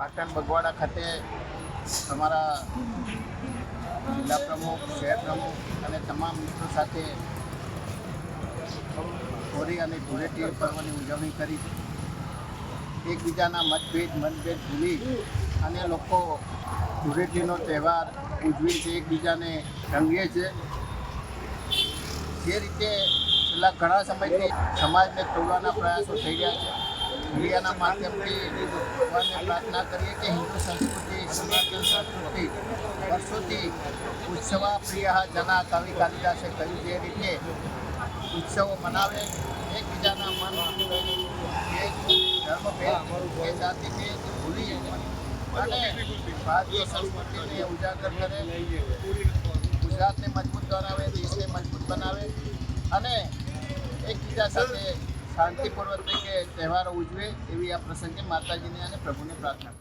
પાટણ બગવાડા ખાતે તમારા જિલ્લા પ્રમુખ, શહેર પ્રમુખ અને તમામ મિત્રો સાથે હોળી અને ધૂળેટી પર્વની ઉજવણી કરી. એકબીજાના મતભેદ મતભેદ ભૂલી અને લોકો ધૂળેટીનો તહેવાર ઉજવી છે એકબીજાને રંગીએ છે. જે રીતે છેલ્લા ઘણા સમયથી સમાજને તોડવાના પ્રયાસો થઈ રહ્યા છે. મીડિયાના માધ્યમથી ભગવાનને પ્રાર્થના કરીએ કે હિન્દુ સંસ્કૃતિ, સનાતન સંસ્કૃતિ, વર્ષોથી ઉત્સવ પ્રિય જના કવિ કાલિદાસે કહ્યું જે રીતે ઉત્સવો મનાવે, એકબીજાના મન ધર્મ ભેદ એ જાતિ ભેદ ભૂલી અને ભારતીય સંસ્કૃતિને ઉજાગર કરે. ગુજરાતને મજબૂત બનાવે, દેશને મજબૂત બનાવે અને એકબીજા સાથે શાંતિપૂર્વક રીતે તહેવારો ઉજવે એવી આ પ્રસંગે માતાજીને અને પ્રભુને પ્રાર્થના